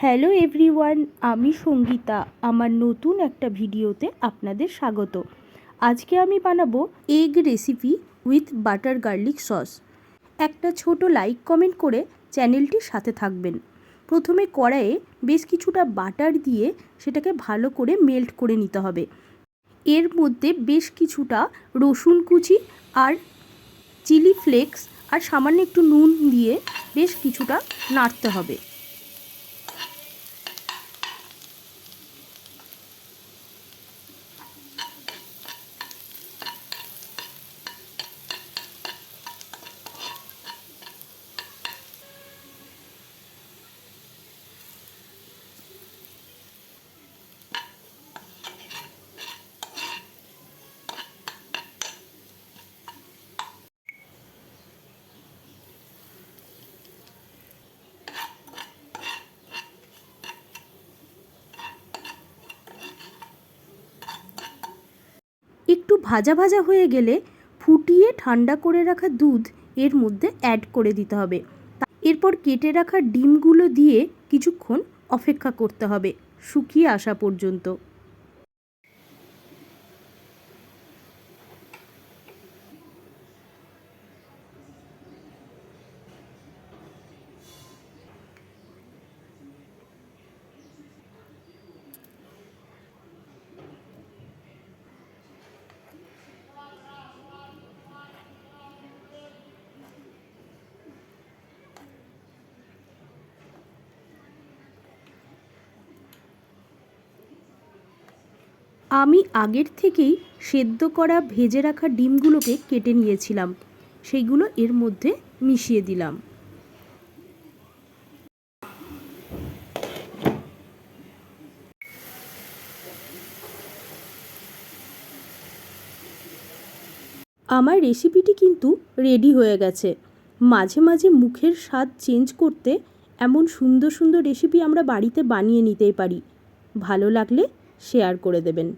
Hello everyone, আমি সঙ্গীতা। আমার নতুন একটা ভিডিওতে আপনাদের স্বাগত। আজকে আমি বানাবো egg recipe with butter garlic sauce একটা ছোট লাইক কমেন্ট করে চ্যানেলটির সাথে থাকবেন। প্রথমে কড়াইয়ে বেশ কিছুটা বাটার দিয়ে সেটাকে ভালো করে মেল্ট করে নিতে হবে। এর মধ্যে বেশ কিছুটা রসুন কুচি আর চিলি ফ্লেক্স আর সামান্য একটু নুন দিয়ে বেশ কিছুটা নাড়তে হবে। একটু ভাজা ভাজা হয়ে গেলে ফুটিয়ে ঠান্ডা করে রাখা দুধ এর মধ্যে অ্যাড করে দিতে হবে। এরপর কেটে রাখা ডিমগুলো দিয়ে কিছুক্ষণ অপেক্ষা করতে হবে, শুকিয়ে আসা পর্যন্ত। আমি আগের থেকেই সেদ্ধ করা ভেজে রাখা ডিমগুলোকে কেটে নিয়েছিলাম। সেইগুলো এর মধ্যে মিশিয়ে দিলাম। আমার রেসিপিটি কিন্তু রেডি হয়ে গেছে। মাঝে মাঝে মুখের স্বাদ চেঞ্জ করতে এমন সুন্দর সুন্দর রেসিপি আমরা বাড়িতে বানিয়ে নিতেই পারি। ভালো লাগলে শেয়ার করে দেবেন।